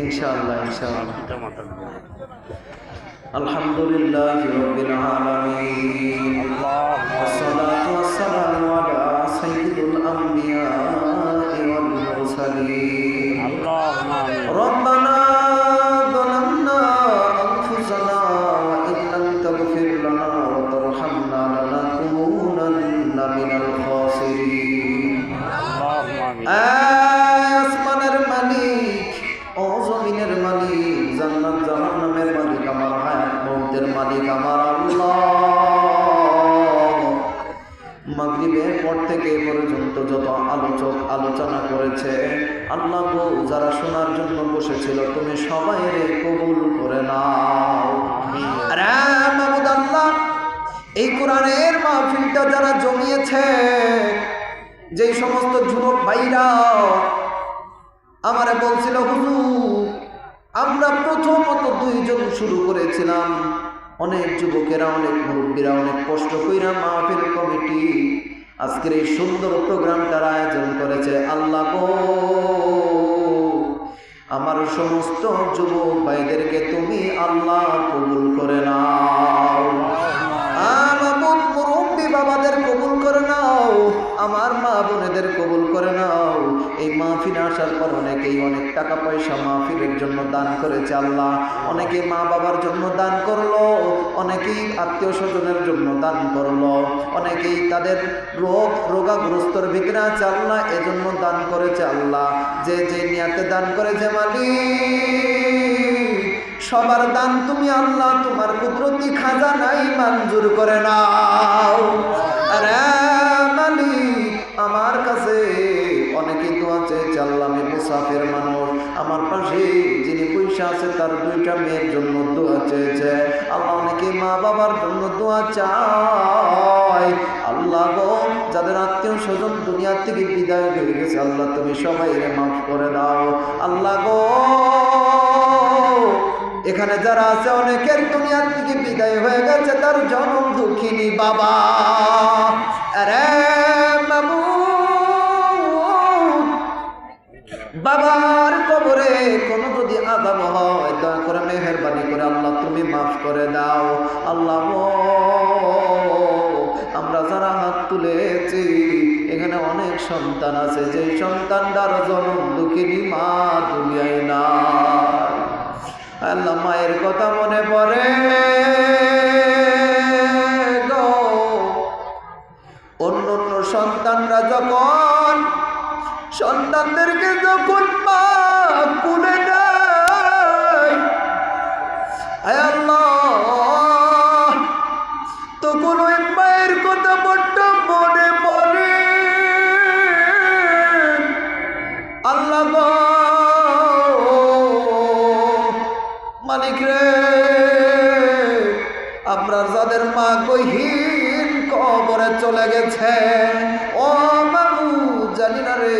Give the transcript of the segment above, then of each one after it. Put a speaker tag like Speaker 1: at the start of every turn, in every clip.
Speaker 1: ইনশাআল্লাহ ইনশাআল্লাহ। আলহামদুলিল্লাহ রাব্বিল আলামিন। থেকে পর্যন্ত যত আলোচক আলোচনা করেছে, আল্লাহ যারা শোনার জন্য বসেছিল, তুমি সবাই কবুল করে নাও। আল্লাহ, এই কোরআনের মাহফিলটা যারা জমিয়েছে, যেই সমস্ত যুবক ভাইরা আমারে বলছিল, হুজুর, আমরা প্রথমত দুইজন শুরু করেছিলাম। অনেক যুবকেরা, অনেক মুরব্বীরা অনেক কষ্ট কইরা মাহফিল কমিটি আজকের এই সুন্দর প্রোগ্রামটার আয়োজন করেছে আল্লাহ আমার সমস্ত যুবক ভাইদেরকে তুমি আল্লাহ কবুল করে নাও। বাবাদের কবুল করে নাও। আমার মা বোনেদের কবুল করে নাও। মাহফিল আসার পর অনেকেই অনেক টাকা পয়সা মাহফিলের জন্য দান করেছে আল্লাহ। অনেকে মা বাবার জন্য দান করল। অনেকেই আত্মীয় স্বজনের জন্য দান করল। অনেকেই তাদের রোগ, রোগাগ্রস্তর ভিতরে আছে আল্লাহ, এজন্য দান করেছে আল্লাহ। যে যে নিয়াতে দান করেছে মালিক, সবার দান তুমি আল্লাহ, তোমার কুদরতি খাজা নাই, মঞ্জুর করে নাও পয়সা আছে, তার দুইটা মেয়ের জন্য দোয়া চেয়েছে। আল্লাহ অনেকে মা বাবার জন্য দোয়া চায়। আল্লাহ গো, যাদের আত্মীয় স্বজন দুনিয়া থেকে বিদায় হয়ে গেছে, আল্লাহ তুমি সবাই মাফ করে দাও। আল্লাহ গো, এখানে যারা আছে, অনেকের দুনিয়ার থেকে বিদায় হয়ে গেছে, তার জনম দুঃখিনী বাবা। আরে বাবু। কবরে আদাব হয়, দয়া করে মেহরবানি করে আল্লাহ তুমি মাফ করে দাও। আল্লাহ আমরা যারা হাত তুলেছি, এখানে অনেক সন্তান আছে যে সন্তানটার জন্ম দুঃখিনী মা দুনিয়ায় না আল্লাহ মায়ের কথা মনে পড়ে অন্য অন্য সন্তানরা যখন, সন্তানদেরকে যখন মা কুলে আল্লাহ তখন ওই মায়ের কথা বড্ড মনে আল্লাহ মালিক রে, আমরা যাদের মা গহীন কবরে চলে গেছে, ও মামু জানি না রে,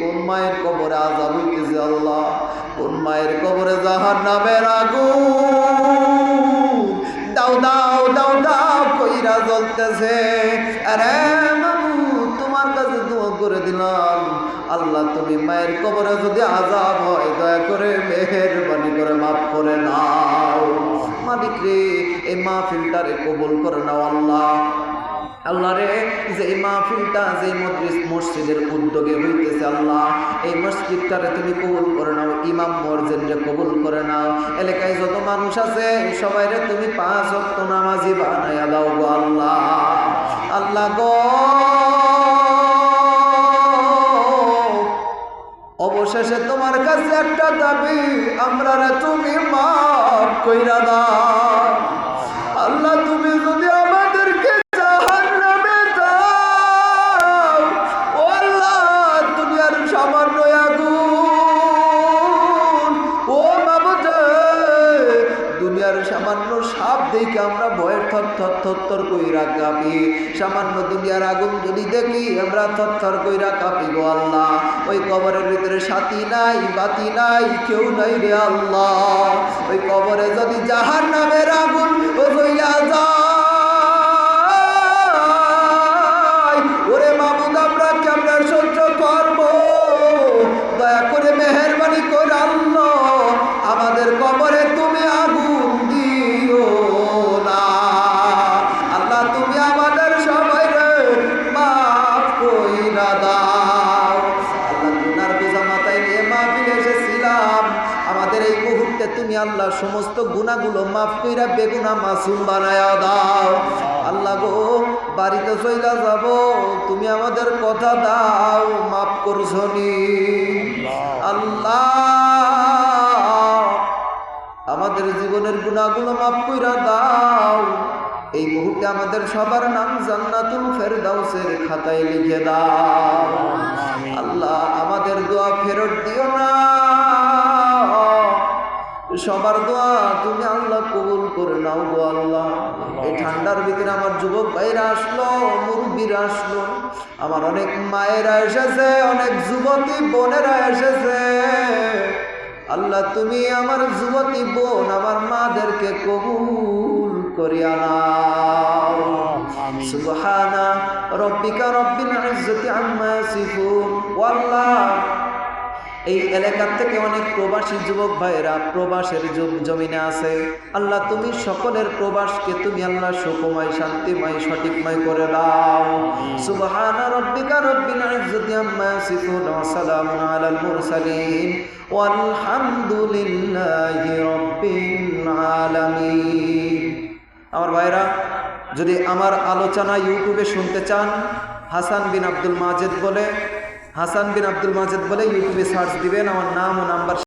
Speaker 1: কোন মায়ের কবরে আজাব হইতেছে আল্লাহ, কোন মায়ের কবরে জাহার নামের আগুন। জ্বলতেছে আরে মামু, তোমার কাছে দোয়া করে দিলাম। আল্লাহ তুমি মায়ের কবরে যদি আজাব হয়, দয়া করে মেহেরবানি করে মাফ করে নাও। মালিক রে, এই মাহফিলটারে কবুল করে নাও আল্লাহ। আল্লাহ রে, যে এই মাহফিলটা, যে মসজিদের উদ্যোগে হইতেছে আল্লাহ, এই মসজিদটারে তুমি কবুল করে নাও। ইমাম মর্জেনরে কবুল করে নাও। এলাকায় যত মানুষ আছে, সবাই রে, তুমি পাঁচ অক্ত নামাজি বানাইয়া দাও গো আল্লাহ। আল্লাহ গো। অবশেষে তোমার কাছে একটা দাবি, আমরা তুমি মাফ কইরা দাও। আল্লাহ, তুমি যদি থর কইরা কাঁপি। সামান্য দুনিয়ার আগুন যদি দেখি, আমরা থর কইরা কাঁপি গো আল্লাহ। ওই কবরের ভিতরে সাথী নাই, বাতি নাই, কেউ নাই রে আল্লাহ। ওই কবরে যদি জাহার নামের আগুন ও হইয়া যায় তুমি আল্লাহ সমস্ত গুণাগুলো মাফ কইরা বেগুনা মাসুম বানায়া দাও। আল্লাহ গো, বাড়িতে চইলা যাব, তুমি আমাদের কথা দাও, মাফ করছনি আল্লাহ, আমাদের জীবনের গুণাগুলো মাফ কইরা দাও। এই মুহূর্তে আমাদের সবার নাম জান্নাতুল ফেরদাউসের খাতায় লিখে দাও। সবার দোয়া তুমি আল্লাহ কবুল করে নাও গো আল্লাহ। এই ঠান্ডার ভিতরে আমার যুবক ভাইরা আসলো মুরব্বীরা আসলো। আমার অনেক মায়েরা এসেছে অনেক যুবতী বোনেরা এসেছে। আল্লাহ তুমি আমার যুবতী বোন আমার মাদেরকে কবুল করিয়া নাও।
Speaker 2: আমিন।
Speaker 1: সুবহানা রব্বিকা রব্বিল ইজ্জতি আম্মা ইয়াসিফুন। ওয়াল্লাহ এই এলাকার থেকে অনেক প্রবাসী যুবক ভাইয়েরা প্রবাসের জমিনে আছে। আল্লাহ, তুমি সকলের প্রবাসকে তুমি আল্লাহ সুখময় শান্তিময়, সঠিকময় করে দাও। আমার ভাইরা যদি আমার আলোচনা ইউটিউবে শুনতে চান, হাসান বিন আব্দুল মাজেদ বলে হাসান বিন আব্দুল মাজেদ বলে ইউটিউবে সার্চ দিবেন। আমার নাম ও নাম্বার